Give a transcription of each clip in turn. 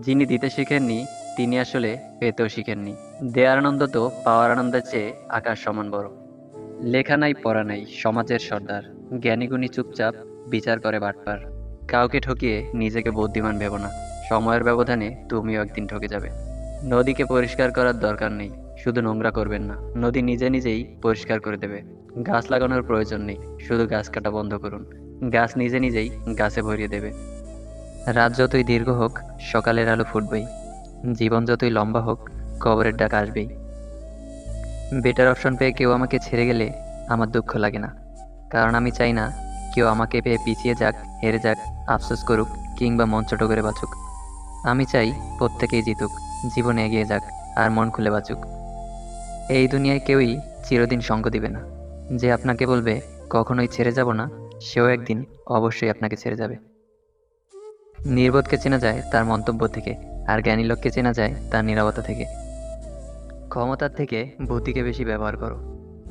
যিনি দিতে শিখেননি, তিনি আসলে পেতেও শিখেননি। দেয়ার আনন্দ তো পাওয়ার আনন্দের চেয়ে আকাশ সমান বড়। লেখা নাই, পড়া নাই, সমাজের সর্দার। জ্ঞানীগুণী চুপচাপ বিচার করে বাটপার। কাউকে ঠকিয়ে নিজেকে বুদ্ধিমান ভেবো না। সময়ের ব্যবধানে তুমিও একদিন ঠকে যাবে। নদীকে পরিষ্কার করার দরকার নেই, শুধু নোংরা করবেন না। নদী নিজে নিজেই পরিষ্কার করে দেবে। গাছ লাগানোর প্রয়োজন নেই, শুধু গাছ কাটা বন্ধ করুন। গাছ নিজে নিজেই গাছে ভরিয়ে দেবে। রাত যতই দীর্ঘ হোক, সকালের আলো ফুটবেই। জীবন যতই লম্বা হোক, কবরের ডাক আসবেই। বেটার অপশন পেয়ে কেউ আমাকে ছেড়ে গেলে আমার দুঃখ লাগে না। কারণ আমি চাই না কেউ আমাকে পেয়ে পিছিয়ে যাক, হেরে যাক, আফসোস করুক কিংবা মন ছোট করে বাঁচুক। আমি চাই প্রত্যেকেই জিতুক, জীবনে এগিয়ে যাক আর মন খুলে বাঁচুক। এই দুনিয়ায় কেউই চিরদিন সঙ্গ দিবে না। যে আপনাকে বলবে, কখনোই ছেড়ে যাব না সেও একদিন অবশ্যই আপনাকে ছেড়ে যাবে। নির্বোধকে চেনা যায় তার মন্তব্য থেকে, আর জ্ঞানী লোককে চেনা যায় তার নিরবতা থেকে। ক্ষমতার থেকে বুদ্ধিকে বেশি ব্যবহার করো,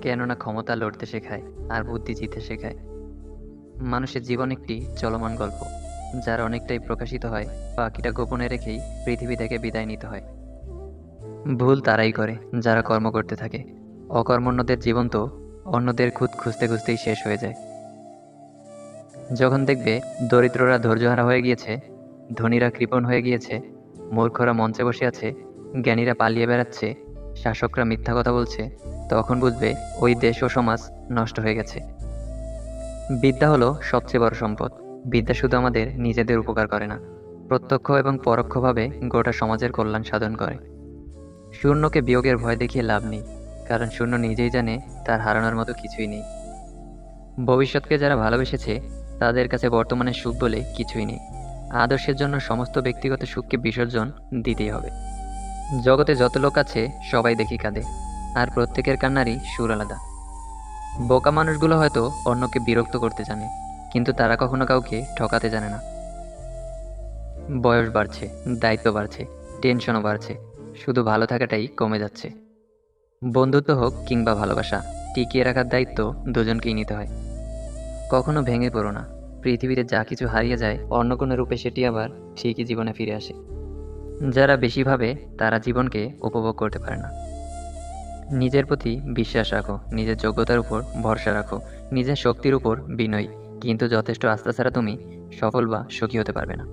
কেননা ক্ষমতা লড়তে শেখায়, আর বুদ্ধি জিতে শেখায়। মানুষের জীবন একটি চলমান গল্প, যার অনেকটাই প্রকাশিত হয়, বাকিটা গোপনে রেখেই পৃথিবী থেকে বিদায় নিতে হয়। ভুল তারাই করে, যারা কর্ম করতে থাকে। অকর্মণ্যদের জীবন তো অন্যদের খুদ খুঁজতে খুঁজতেই শেষ হয়ে যায়। যখন দেখবে দরিদ্ররা ধৈর্যহারা হয়ে গিয়েছে, ধনীরা কৃপণ হয়ে গিয়েছে, মূর্খরা মঞ্চে বসে আছে, জ্ঞানীরা পালিয়ে বেড়াচ্ছে, শাসকরা মিথ্যা কথা বলছে, তখন বুঝবে ওই দেশ ও সমাজ নষ্ট হয়ে গেছে। বিদ্যা হলো সবচেয়ে বড় সম্পদ। বিদ্যা শুধু আমাদের নিজেদের উপকার করে না, প্রত্যক্ষ এবং পরোক্ষভাবে গোটা সমাজের কল্যাণ সাধন করে। শূন্যকে বিয়োগের ভয় দেখিয়ে লাভ নেই, কারণ শূন্য নিজেই জানে তার হারানোর মতো কিছুই নেই। ভবিষ্যৎকে যারা ভালোবেসেছে তাদের কাছে বর্তমানে সুখ বলে কিছুই নেই। আদর্শের জন্য সমস্ত ব্যক্তিগত সুখকে বিসর্জন দিতেই হবে। জগতে যত লোক আছে, সবাই দেখি কাঁদে, আর প্রত্যেকের কান্নারই সুর আলাদা। বোকা মানুষগুলো হয়তো অন্যকে বিরক্ত করতে জানে, কিন্তু তারা কখনো কাউকে ঠকাতে জানে না। বয়স বাড়ছে, দায়িত্ব বাড়ছে, টেনশনও বাড়ছে, শুধু ভালো থাকাটাই কমে যাচ্ছে। বন্ধুত্ব হোক কিংবা ভালোবাসা, টিকিয়ে রাখার দায়িত্ব দুজনকেই নিতে হয়। কখনো ভেঙে পড়ো না। পৃথিবীতে যা কিছু হারিয়ে যায়, অন্য কোনো রূপে সেটি আবার ঠিকই জীবনে ফিরে আসে। যারা বেশি ভাবে, তারা জীবনকে উপভোগ করতে পারে না। নিজের প্রতি বিশ্বাস রাখো, নিজের যোগ্যতার উপর ভরসা রাখো, নিজের শক্তির উপর বিনয়ী, কিন্তু যথেষ্ট আস্থা ছাড়া তুমি সফল বা সুখী হতে পারবে না।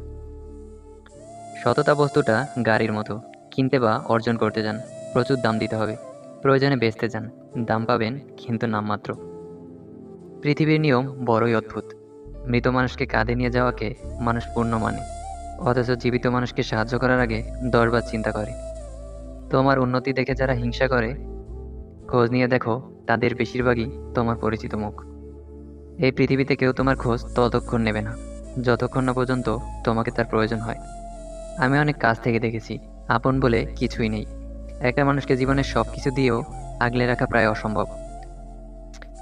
সততা বস্তুটা গাড়ির মতো, কিনতে বা অর্জন করতে যান, প্রচুর দাম দিতে হবে, প্রয়োজনে বেচতে যান, দাম পাবেন কিন্তু নামমাত্র। পৃথিবীর নিয়ম বড়ই অদ্ভুত। মৃত মানুষকে কাঁধে নিয়ে যাওয়াকে মানুষ পূর্ণ মানে অথচ জীবিত মানুষকে সাহায্য করার আগে দশবার চিন্তা করে। তোমার উন্নতি দেখে যারা হিংসা করে, খোঁজ নিয়ে দেখো তাদের বেশিরভাগই তোমার পরিচিত মুখ। এই পৃথিবীতে কেউ তোমার খোঁজ ততক্ষণ নেবে না, যতক্ষণ না পর্যন্ত তোমাকে তার প্রয়োজন হয়। আমি অনেক কাছ থেকে দেখেছি, আপন বলে কিছুই নেই। একটা মানুষকে জীবনের সব কিছু দিয়েও আগলে রাখা প্রায় অসম্ভব।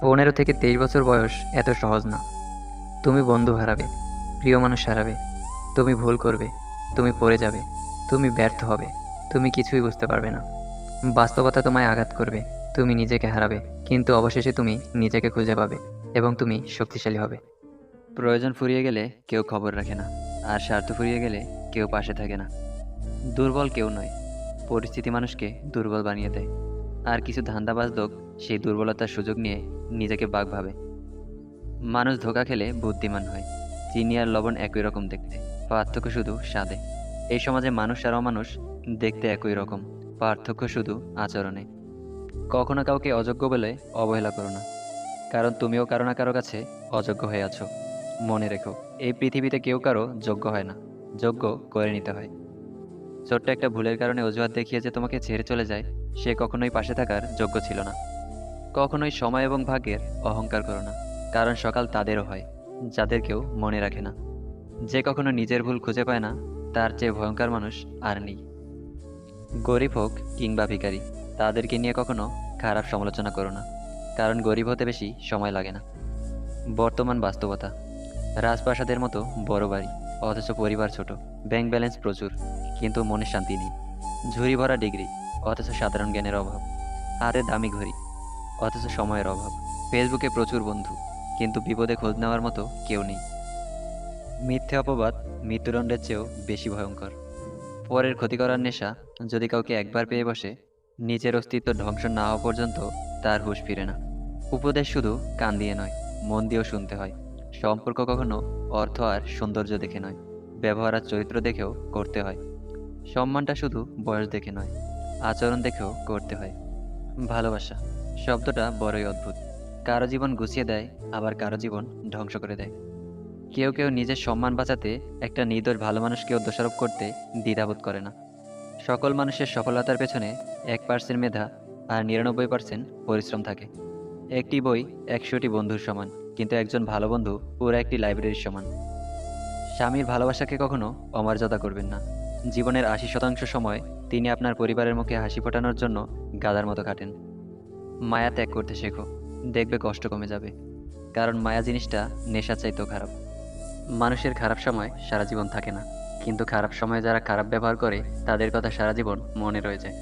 পনেরো থেকে তেইশ বছর বয়স এত সহজ না। তুমি বন্ধু হারাবে, প্রিয় মানুষ হারাবে, তুমি ভুল করবে, তুমি পড়ে যাবে, তুমি ব্যর্থ হবে, তুমি কিছুই বুঝতে পারবে না। বাস্তবতা তোমায় আঘাত করবে, তুমি নিজেকে হারাবে, কিন্তু অবশেষে তুমি নিজেকে খুঁজে পাবে এবং তুমি শক্তিশালী হবে। প্রয়োজন ফুরিয়ে গেলে কেউ খবর রাখে না, আর স্বার্থ ফুরিয়ে গেলে কেউ পাশে থাকে না। দুর্বল কেউ নয়, পরিস্থিতি মানুষকে দুর্বল বানিয়ে দেয়। আর কিছু ধান্দাবাজ লোক সেই দুর্বলতার সুযোগ নিয়ে নিজেকে বাঘ ভাবে। মানুষ ধোকা খেলে বুদ্ধিমান হয়। চিনি আর লবণ একই রকম দেখতে। পার্থক্য শুধু স্বাদে। এই সমাজে মানুষ আর অমানুষ দেখতে একই রকম। পার্থক্য শুধু আচরণে। কখনো কাউকে অযোগ্য বলে অবহেলা করো না। কারণ তুমিও কারও না কারও কাছে অযোগ্য হয়ে আছো। মনে রেখো, এই পৃথিবীতে কেউ কারও যোগ্য হয় না। যোগ্য করে নিতে হয়। ছোট্ট একটা ভুলের কারণে অজুহাত দেখিয়ে যে তোমাকে ছেড়ে চলে যায়, সে কখনোই পাশে থাকার যোগ্য ছিল না। কখনোই সময় এবং ভাগ্যের অহংকার করো না, কারণ সকাল তাদেরও হয়, যাদের কেউ মনে রাখে না। যে কখনো নিজের ভুল খুঁজে পায় না, তার চেয়ে ভয়ঙ্কর মানুষ আর নেই। গরিব হোক কিংবা ভিখারি, তাদেরকে নিয়ে কখনো খারাপ সমালোচনা করো না, কারণ গরিব হতে বেশি সময় লাগে না। বর্তমান বাস্তবতা, রাজপ্রাসাদের মতো বড় বাড়ি, অথচ পরিবার ছোট ব্যাংক ব্যালেন্স প্রচুর, কিন্তু মনে শান্তি নেই। ঝুড়ি ভরা ডিগ্রি অথচ সাধারণ জ্ঞানের অভাব, হাতে দামি ঘড়ি। অথচ সময়ের অভাব। ফেসবুকে প্রচুর বন্ধু, কিন্তু বিপদে খোঁজ নেওয়ার মতো কেউ নেই। মিথ্যে অপবাদ মৃত্যুদণ্ডের চেয়েও বেশি ভয়ঙ্কর। পরের ক্ষতি করার নেশা যদি কাউকে একবার পেয়ে বসে, নিজের অস্তিত্ব ধ্বংস না হওয়া পর্যন্ত তার হুশ ফিরে না। উপদেশ শুধু কান দিয়ে নয়, মন দিয়েও শুনতে হয়। সম্পর্ক কখনো অর্থ আর সৌন্দর্য দেখে নয়, ব্যবহার আর চরিত্র দেখেও করতে হয়। সম্মানটা শুধু বয়স দেখে নয়, আচরণ দেখেও করতে হয়। ভালোবাসা শব্দটা বড়ই অদ্ভুত। কারও জীবন গুছিয়ে দেয়, আবার কারও জীবন ধ্বংস করে দেয়। কেউ কেউ নিজের সম্মান বাঁচাতে একটা নির্দোষ ভালো মানুষকেও দোষারোপ করতে দ্বিধাবোধ করে না। সকল মানুষের সফলতার পেছনে এক পার্সেন্ট মেধা আর নিরানব্বই পার্সেন্ট পরিশ্রম থাকে। একটি বই একশোটি বন্ধুর সমান, কিন্তু একজন ভালো বন্ধু পুরো একটি লাইব্রেরির সমান। স্বামীর ভালোবাসাকে কখনো অমর্যাদা করবেন না। জীবনের আশি শতাংশ সময় তিনি আপনার পরিবারের মুখে হাসি ফোটানোর জন্য গাদার মতো কাটেন। মায়া ত্যাগ করতে শেখো। দেখবে কষ্ট কমে যাবে। কারণ মায়া জিনিসটা নেশা চাইতেও খারাপ। মানুষের খারাপ সময় সারা জীবন থাকে না। কিন্তু খারাপ সময়ে যারা খারাপ ব্যবহার করে, তাদের কথা সারা জীবন মনে রয়ে যায়।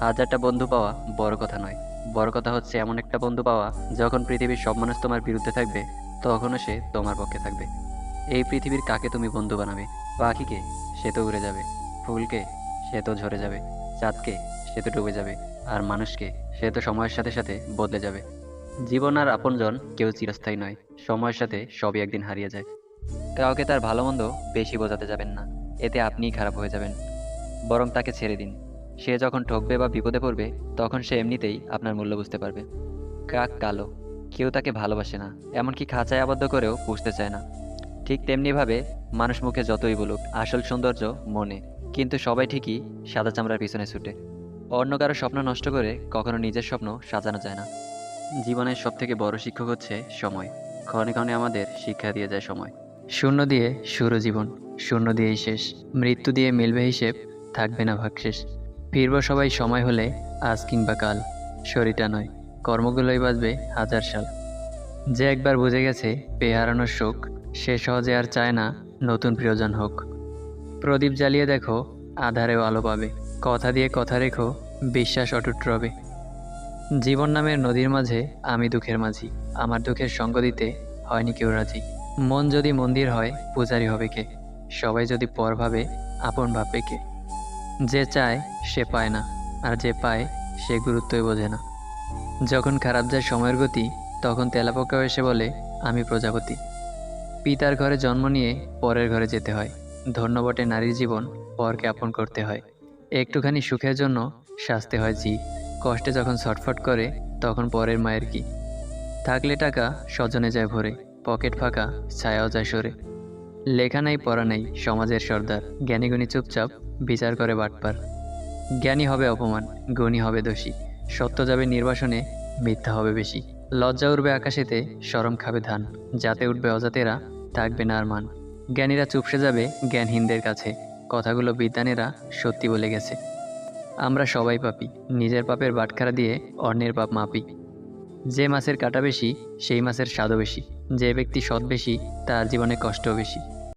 হাজারটা বন্ধু পাওয়া বড় কথা নয়। বড় কথা হচ্ছে এমন একটা বন্ধু পাওয়া, যখন পৃথিবীর সব মানুষ তোমার বিরুদ্ধে থাকবে, তখনও সে তোমার পক্ষে থাকবে। এই পৃথিবীর কাকে তুমি বন্ধু বানাবে? পাখিকে সে তো উড়ে যাবে। ফুলকে সে তো ঝরে যাবে। চাঁদকে সে তো ডুবে যাবে। আর মানুষকে, সে তো সময়ের সাথে সাথে বদলে যাবে। জীবন আর আপনজন কেউ চিরস্থায়ী নয়। সময়ের সাথে সবই একদিন হারিয়ে যায়। কাউকে তার ভালো মন্দ বেশি বোঝাতে যাবেন না। এতে আপনিই খারাপ হয়ে যাবেন। বরং তাকে ছেড়ে দিন। সে যখন ঠকবে বা বিপদে পড়বে, তখন সে এমনিতেই আপনার মূল্য বুঝতে পারবে। কাক কালো। কেউ তাকে ভালোবাসে না। এমনকি খাঁচায় আবদ্ধ করেও পুষতে চায় না। ঠিক তেমনিভাবে মানুষ মুখে যতই বলুক, আসল সৌন্দর্য মনে। কিন্তু সবাই ঠিকই সাদা চামড়ার পিছনে ছুটে। অন্য কারও স্বপ্ন নষ্ট করে কখনো নিজের স্বপ্ন সাজানো যায় না। জীবনের সবথেকে বড় শিক্ষক হচ্ছে সময়। ক্ষণে ক্ষণে আমাদের শিক্ষা দিয়ে যায় সময়। শূন্য দিয়ে শুরু জীবন, শূন্য দিয়েই শেষ। মৃত্যু দিয়ে মিলবে হিসেব, থাকবে না ভাগশেষ ফিরব সবাই সময় হলে, আজ কিংবা কাল। শরীরটা নয়, কর্মগুলোই বাজবে হাজার সাল। যে একবার বুঝে গেছে পেয়ে হারানোর শোক, সে সহজে আর চায় না নতুন প্রিয়জন হোক। প্রদীপ জ্বালিয়ে দেখো, আধারেও আলো পাবে। কথা দিয়ে কথা রেখো, বিশ্বাস অটুট রবে। জীবন নামের নদীর মাঝে আমি দুঃখের মাঝি, আমার দুঃখের সঙ্গ দিতে হয়নি কেউ রাজি। মন যদি মন্দির হয়, পূজারি হবে কে? সবাই যদি পর ভাবে, আপন ভাববে কে? যে চায়, সে পায় না, আর যে পায়, সে গুরুত্বই বোঝে না। যখন খারাপ যায় সময়ের গতি, তখন তেলাপোকাও এসে বলে, আমি প্রজাপতি। পিতার ঘরে জন্ম নিয়ে পরের ঘরে যেতে হয়। ধন্য বটে নারীর জীবন পরকে আপন করতে হয়। একটুখানি সুখের জন্য সাজতে হয় জি। কষ্টে যখন ছটফট করে, তখন পরের মায়ের কি? থাকলে টাকা স্বজনে যায় ভরে, পকেট ফাঁকা, ছায়াও যায় সরে। লেখা নাই, পড়া নাই, সমাজের সর্দার। জ্ঞানীগুণী চুপচাপ বিচার করে বাটপার। জ্ঞানী হবে অপমান, গুণী হবে দোষী। সত্য যাবে নির্বাসনে, মিথ্যা হবে বেশি। লজ্জা উঠবে আকাশেতে, সরম খাবে ধান। যাতে উঠবে অজাতেরা, থাকবে না আর মান। জ্ঞানীরা চুপসে যাবে জ্ঞানহীনদের কাছে। কথাগুলো বিদ্যানেরা সত্যি বলে গেছে। আমরা সবাই পাপি, নিজের পাপের বাটখারা দিয়ে অন্যের পাপ মাপি। যে মাছের কাটা বেশি, সেই মাছের স্বাদও বেশি, যে ব্যক্তি সৎ বেশি, তার জীবনে কষ্টও বেশি।